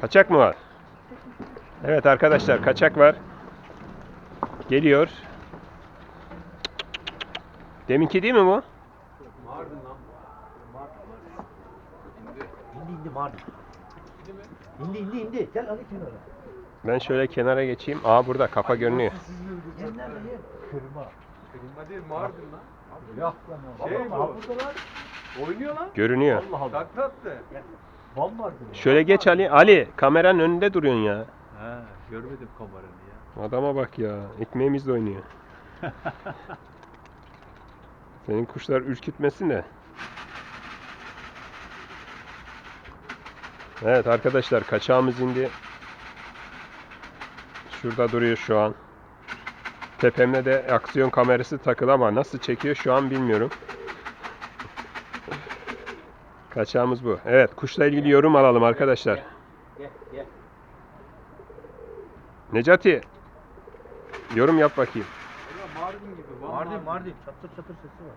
Kaçak mı var? Evet arkadaşlar kaçak var. Geliyor. Deminki değil mi bu? İndi indi Mardin. İndi indi indi. Gel Ali kenara. Ben şöyle kenara geçeyim. Aa burada kafa görünüyor. Kırma. Kırma değil Mardin lan. Yok lan. Şey bu. burada lan. Oynuyor lan. Görünüyor. Allah Allah. Takla attı. Bal vardı. Şöyle geç Ali. Ali kameranın önünde duruyorsun ya. Ha, görmedim kameranı ya. Adama bak ya. Ekmeğimizle oynuyor. Senin kuşlar ürkütmesin de. Evet arkadaşlar kaçağımız indi. Şurada duruyor şu an. Tepemde de aksiyon kamerası takılı ama nasıl çekiyor şu an bilmiyorum. Kaçağımız bu. Evet kuşla ilgili yorum alalım arkadaşlar. Gel gel. Necati yorum yap bakayım. Mardin gibi. Van Mardin Mardin. Çatır çatır sesi var.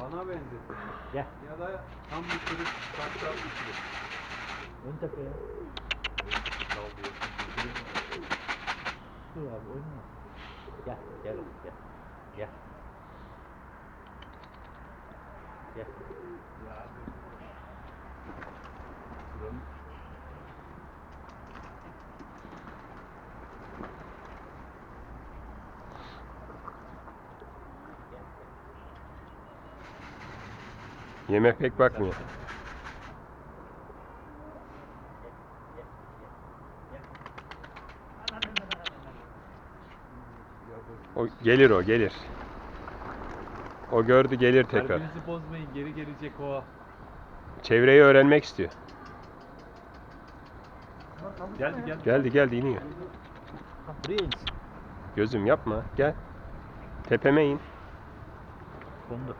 Bana benzetti. Gel. Ya da tam bir sürü takla atmıştı. Ön tepeye. Dur abi oyna. Gel gel gel. Gel. Gel. Yeme pek bakmıyor. O gelir o gelir. O gördü gelir tekrar. Kalbinizi bozmayın geri gelecek o. Çevreyi öğrenmek istiyor. Geldi geldi. Geldi geldi iniyor. Ha, buraya insin. Gözüm yapma gel. Tepeme in. Kondu.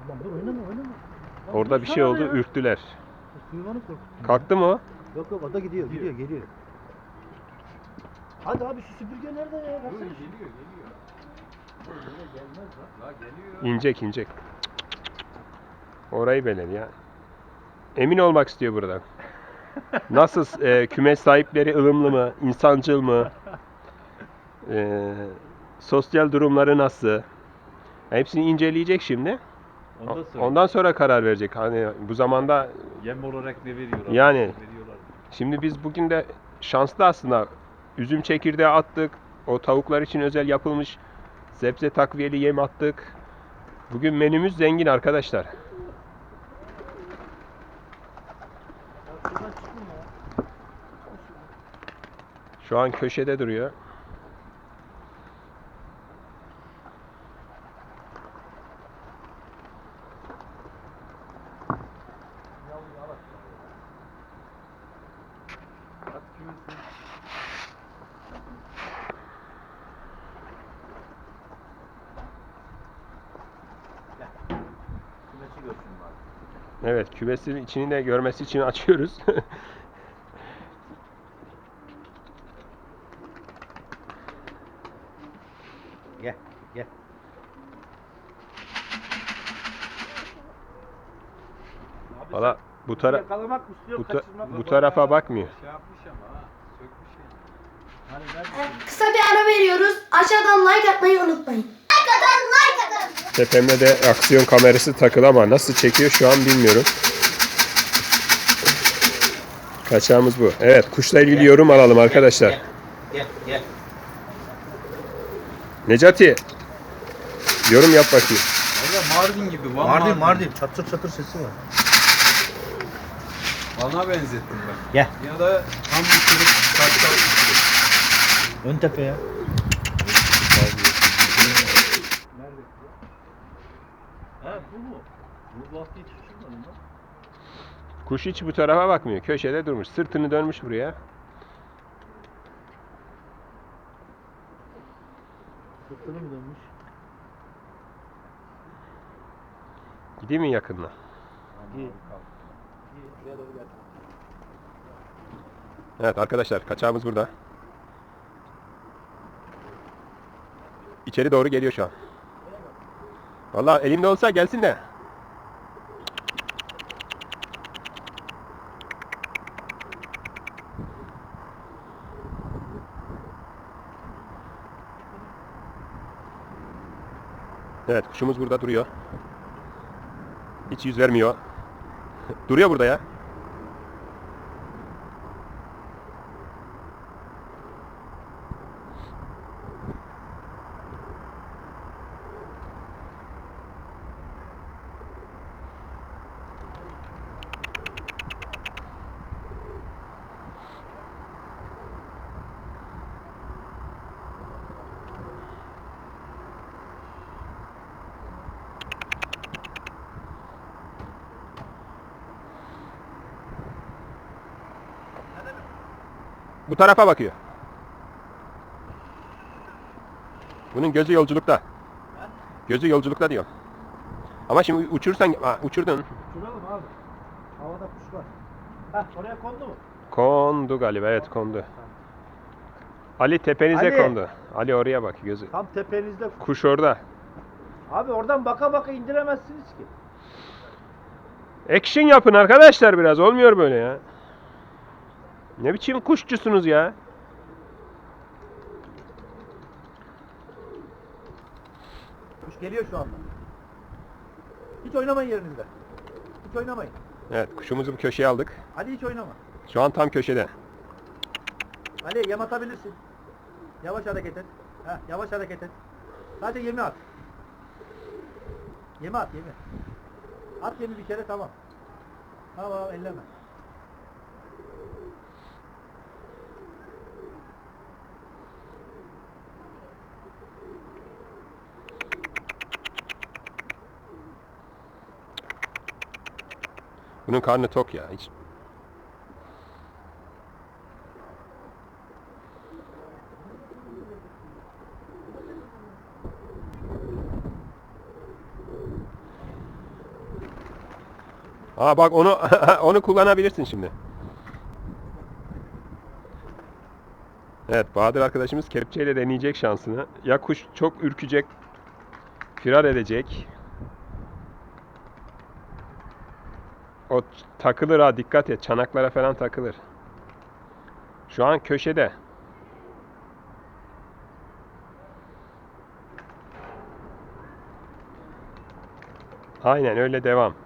Tamam dur oynama oynama. Lan Orada bir şey oldu ya. ürktüler. Korkuttun. Kalktı mı o? Yok yok o da gidiyor gidiyor geliyor. Hadi abi şu süpürge nerede ya? Baksana. geliyor geliyor. Böyle gelmez lan. La geliyor. İnecek inecek. Orayı beler ya. Emin olmak istiyor buradan. Nasıl e, kümes sahipleri ılımlı mı, insancıl mı? E, sosyal durumları nasıl? Hepsini inceleyecek şimdi. Ondan sonra Ondan sonra karar verecek. Hani bu zamanda yem olarak ne veriyorlar? Yani. Veriyorlar? şimdi biz bugün de şanslı aslında. Üzüm çekirdeği attık. O tavuklar için özel yapılmış sebze takviyeli yem attık. Bugün menümüz zengin arkadaşlar. Şu an köşede duruyor. Evet, kümesin içini de görmesi için açıyoruz. Gel gel. Valla bu tara Yakalamak mı istiyor bu, ta- kaçırmak mı? bu tarafa bakmıyor. Şey yapmış ama ha. Sökmüş yani. Hani Kısa bir ara veriyoruz. Aşağıdan like atmayı unutmayın. Like atın, like atın. Tepemde de aksiyon kamerası takılı ama nasıl çekiyor şu an bilmiyorum. Kaçağımız bu. Evet, kuşla ilgili yorum alalım arkadaşlar. Gel gel. Necati, yorum yap bakayım. Valla Mardin gibi. Van Mardin Mardin çatır çatır sesi var. Bana benzettim ben. Gel. Ya da tam bir sürü atmıştı. Ön tepeye. Ha bu mu? Bu vakti hiç uçurmadın lan. Kuş hiç bu tarafa bakmıyor. Köşede durmuş. Sırtını dönmüş buraya. Sırtını mı dönmüş? Gideyim mi yakınına? İyi. Evet arkadaşlar kaçağımız burada. İçeri doğru geliyor şu an. Vallahi elimde olsa gelsin de. Evet kuşumuz burada duruyor. Hiç yüz vermiyor. duruyor burada ya. Bu tarafa bakıyor. Bunun gözü yolculukta. Gözü yolculukta diyor. Ama şimdi uçursan, ha, uçurdun. Uçuralım abi. Havada kuş var. Heh oraya kondu mu? Kondu galiba, evet kondu. Ali tepenize Ali! kondu. Ali oraya bak gözü. Tam tepenizde. Kuş orada. Abi oradan baka baka indiremezsiniz ki. Action yapın arkadaşlar biraz. Olmuyor böyle ya. Ne biçim kuşçusunuz ya? Kuş geliyor şu anda. Hiç oynamayın yerinizde. Hiç oynamayın. Evet kuşumuzu bu köşeye aldık. Hadi hiç oynama. Şu an tam köşede. Ali yem atabilirsin. Yavaş hareket et. Heh, yavaş hareket et. Sadece yemi at. Yemi at yemi. At yemi bir kere tamam. Tamam elleme. Bunun karnı tok ya. Hiç Aa bak onu onu kullanabilirsin şimdi. Evet Bahadır arkadaşımız kepçeyle deneyecek şansını. Ya kuş çok ürkecek, firar edecek. O takılır ha dikkat et. Çanaklara falan takılır. Şu an köşede. Aynen öyle devam.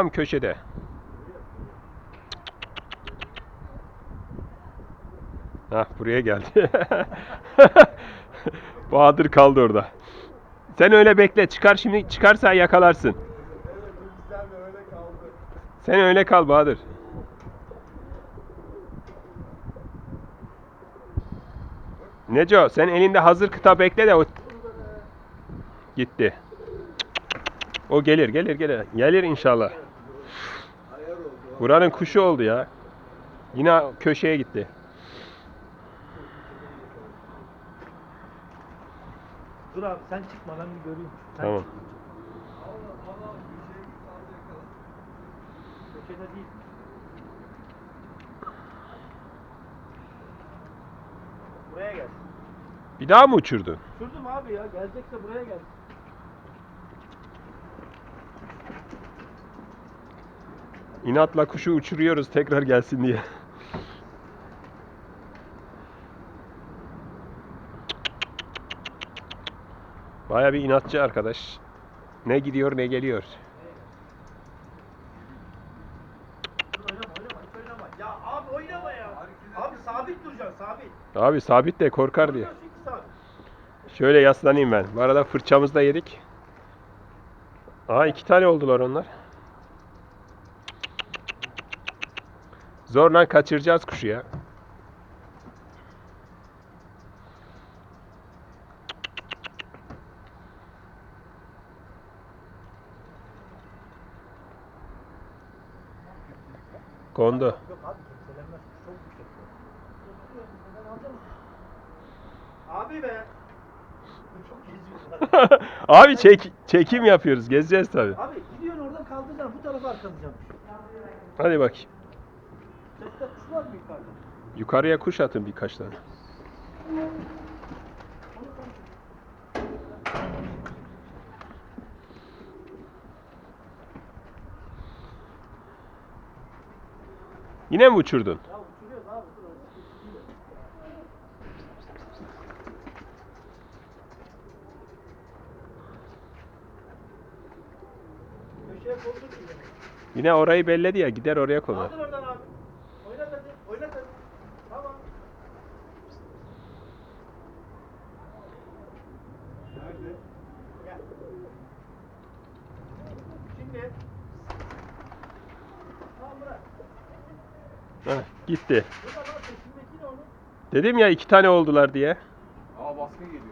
Tam köşede. Hah buraya geldi. Bahadır kaldı orada. Sen öyle bekle. Çıkar şimdi çıkarsa yakalarsın. Sen öyle kal Bahadır. Neco sen elinde hazır kıta bekle de o gitti. O gelir gelir gelir. Gelir inşallah. Buranın kuşu oldu ya. Yine köşeye gitti. Dur abi sen çıkma ben bir göreyim. Sen Tamam. çık. Köşede değil. Buraya gel. Bir daha mı uçurdu? Sürdüm abi ya. Gelecekse buraya gel. İnatla kuşu uçuruyoruz tekrar gelsin diye. Baya bir inatçı arkadaş. Ne gidiyor ne geliyor. Abi sabit de korkar diye. Şöyle yaslanayım ben. Bu arada fırçamızı da yedik. Aa iki tane oldular onlar. Zorla kaçıracağız kuşu ya. Kondu. Abi be. Abi çek, çekim yapıyoruz. Gezeceğiz tabii. Abi gidiyorsun oradan kaldıracaksın bu tarafa arkalayacağım. Hadi bakayım. Seste kuş var mı yukarıda? Yukarıya kuş atın birkaç tane. Yine mi uçurdun? Yine orayı belledi ya gider oraya konar. Kaldır oradan abi. Oynat hadi. Oynat hadi. Tamam. Nerede? Gel. Şimdi. Tamam bırak. Heh, gitti. Burada bak peşindeki ne onun? Dedim ya iki tane oldular diye. Aa baskı geliyor.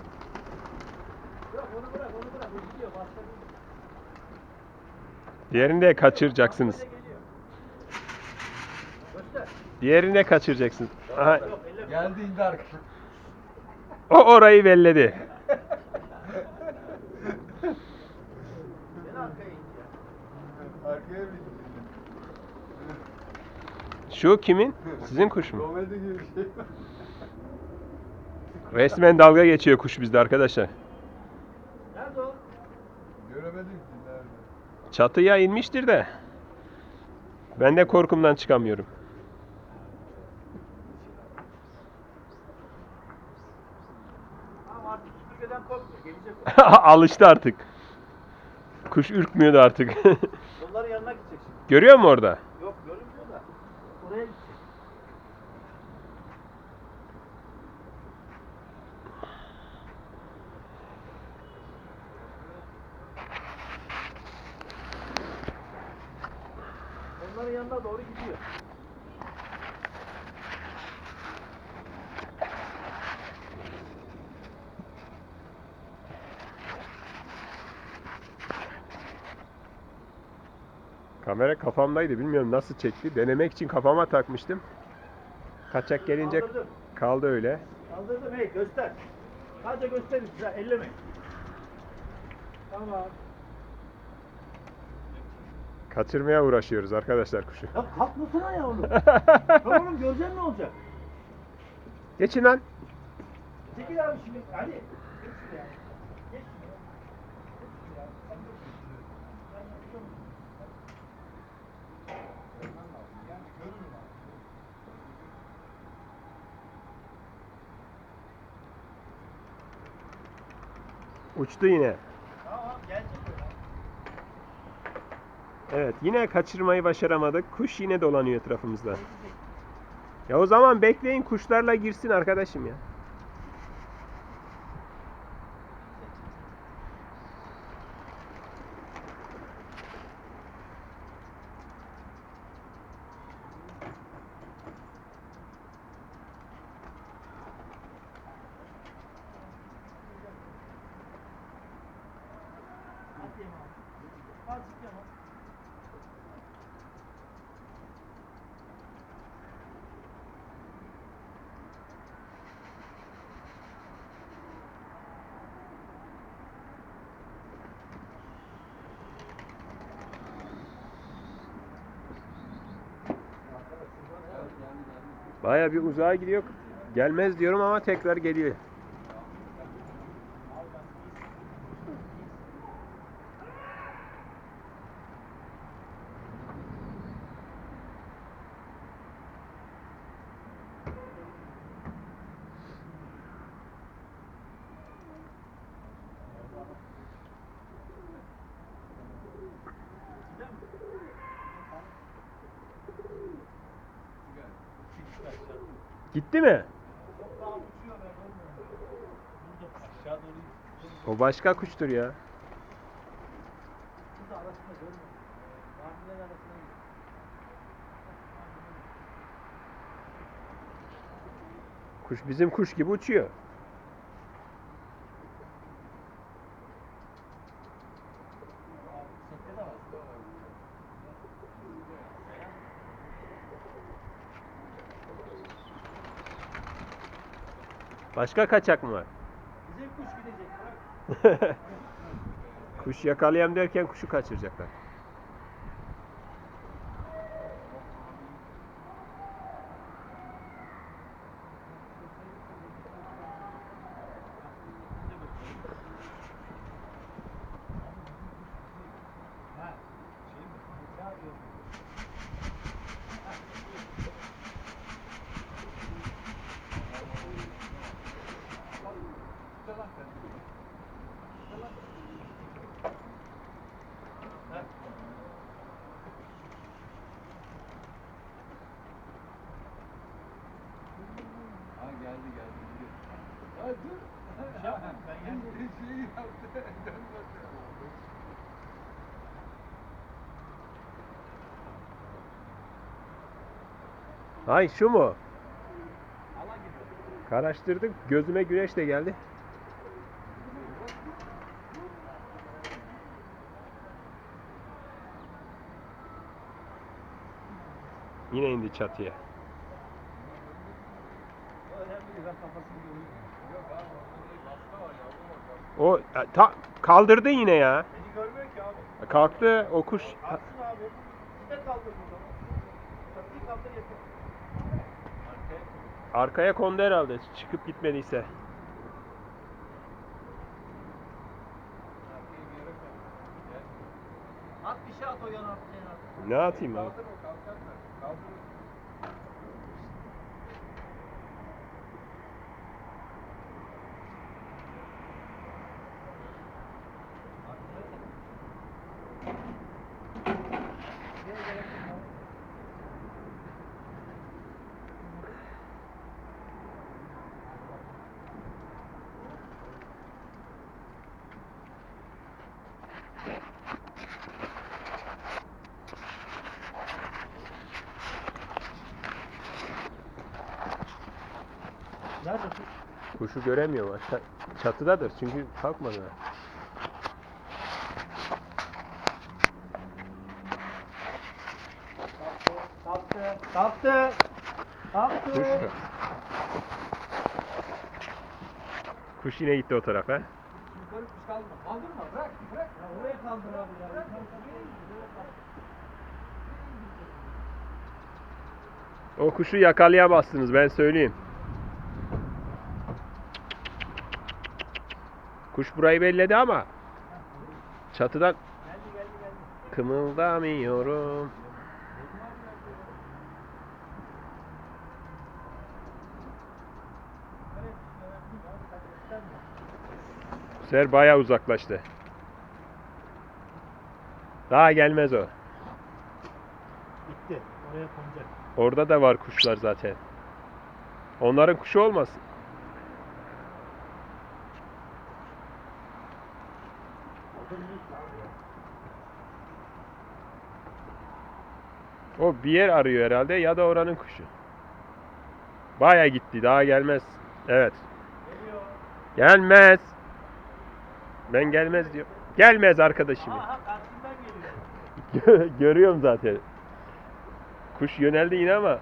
Bırak onu bırak onu bırak. O gidiyor. Başka bir Diğerini de kaçıracaksınız. Başka bir geliyor. Göster. Diğerini de kaçıracaksınız. Aha. Geldi indi arka. o orayı belledi. Beni arkaya indi ya. Arkaya bir Şu kimin? Sizin kuş mu? Komedi gibi bir şey. Resmen dalga geçiyor kuş bizde arkadaşlar. Nerede o? Göremedim ki nerede. Çatıya inmiştir de. Ben de korkumdan çıkamıyorum. Tamam artık süpürgeden korkmuyor. Gelecek o. Alıştı artık. Kuş ürkmüyordu artık. Onların yanına gidecek şimdi. Görüyor musun orada? Yok görünmüyor da. Oraya gidecek. Onların yanına doğru gidiyor. Kamera kafamdaydı. Bilmiyorum nasıl çekti. Denemek için kafama takmıştım. Kaçak gelince Kaldırdım. kaldı öyle. Kaldırdım hey göster. Sadece gösterin size elleme. Tamam. Kaçırmaya uğraşıyoruz arkadaşlar kuşu. Ya kalkmasana ya oğlum. tamam oğlum göreceksin ne olacak? Geçin lan. Çekil abi şimdi. Hadi. Geç şuraya. Geç şuraya. Geç şuraya. Sen. Uçtu yine. Tamam gelecek öyle. Evet yine kaçırmayı başaramadık. Kuş yine dolanıyor etrafımızda. Ya o zaman bekleyin kuşlarla girsin arkadaşım ya. Azıcık yana. Baya bir uzağa gidiyor. Gelmez diyorum ama tekrar geliyor. Gitti mi? Daha uçuyor ben görmüyorum. Burada aşağı doğru gidiyor. O başka kuştur ya. Kuş bizim kuş gibi uçuyor. Sette de var. Başka kaçak mı var? Bizim kuş gidecek. Kuş yakalayayım derken kuşu kaçıracaklar. Ha geldi geldi. gidiyor. Ha dur. Yapma, ben geldim. Şeyi yaptı. Dönmedi. Ay şu mu? Karıştırdık. Gözüme güneş de geldi. Yine indi çatıya. O önemli değil. Ben kafasını görüyorum. Yok abi orada değil. Baska var yavrum bak. O e, ta, kaldırdı yine ya. Beni görmüyor ki abi. Kalktı o kuş. Kalksın abi. Bir de kaldır o zaman. Çatıyı kaldır yeter. Arkaya kondu herhalde. Çıkıp gitmediyse. At bir şey at o yana. Ne atayım abi? Kaldır o kalkarsa. Kaldır. Şuraya gerek yok abi. Nerede kuş? Kuşu göremiyorum. Aşağı, çatıdadır çünkü kalkmadı. Kalktı. Kalktı. Kuş. Kuş yine gitti o tarafa. Yukarı kuş kaldırma. Kaldırma bırak bırak. Ya oraya kaldır abi ya. O kuşu yakalayamazsınız ben söyleyeyim. Kuş burayı belledi ama çatıdan kımıldamıyorum. Evet, önemli ya. Sen gösterme. Bu sefer bayağı uzaklaştı. Daha gelmez o. Bitti. Oraya konacak. Orada da var kuşlar zaten. Onların kuşu olmasın. Orada ne iş abi ya? O bir yer arıyor herhalde ya da oranın kuşu. Baya gitti daha gelmez. Evet. Gelmez. Ben gelmez diyor. Gelmez arkadaşım. Aha karşımdan geliyor. Görüyorum zaten. Kuş yöneldi yine ama.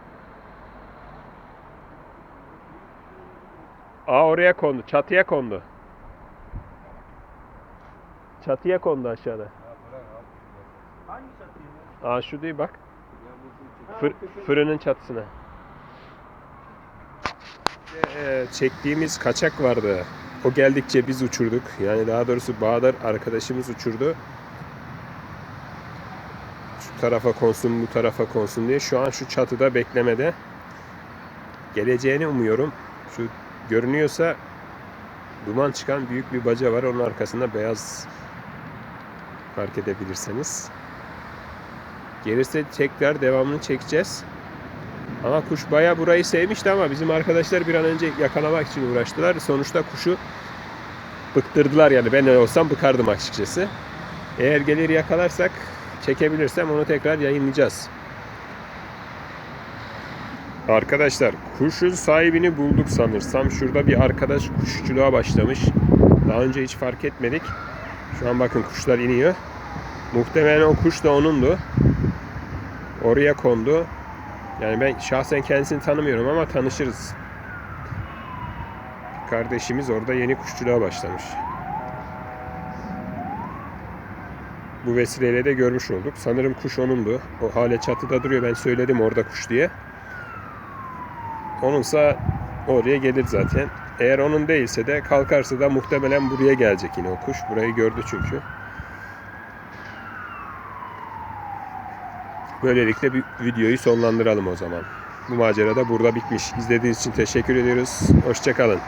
Aa oraya kondu. Çatıya kondu. Çatıya kondu aşağıda. Hangi? Aa şu değil bak. Fır- fırının çatısına. Ee, çektiğimiz kaçak vardı. O geldikçe biz uçurduk. Yani daha doğrusu Bağdar arkadaşımız uçurdu. Şu tarafa konsun, bu tarafa konsun diye. Şu an şu çatıda beklemede. Geleceğini umuyorum. Şu görünüyorsa duman çıkan büyük bir baca var. Onun arkasında beyaz fark edebilirseniz. Gelirse tekrar devamını çekeceğiz. Ama kuş bayağı burayı sevmişti ama bizim arkadaşlar bir an önce yakalamak için uğraştılar. Sonuçta kuşu bıktırdılar yani ben olsam bıkardım açıkçası. Eğer gelir yakalarsak çekebilirsem onu tekrar yayınlayacağız. Arkadaşlar kuşun sahibini bulduk sanırsam. Şurada bir arkadaş kuşçuluğa başlamış. Daha önce hiç fark etmedik. Şu an bakın kuşlar iniyor. Muhtemelen o kuş da onundu. Oraya kondu. Yani ben şahsen kendisini tanımıyorum ama tanışırız. kardeşimiz orada yeni kuşçuluğa başlamış. Bu vesileyle de görmüş olduk. Sanırım kuş onundu. O hale çatıda duruyor. Ben söyledim orada kuş diye. Onunsa oraya gelir zaten. Eğer onun değilse de kalkarsa da muhtemelen buraya gelecek yine o kuş. Burayı gördü çünkü. Böylelikle bir videoyu sonlandıralım o zaman. Bu macera da burada bitmiş. İzlediğiniz için teşekkür ediyoruz. Hoşçakalın.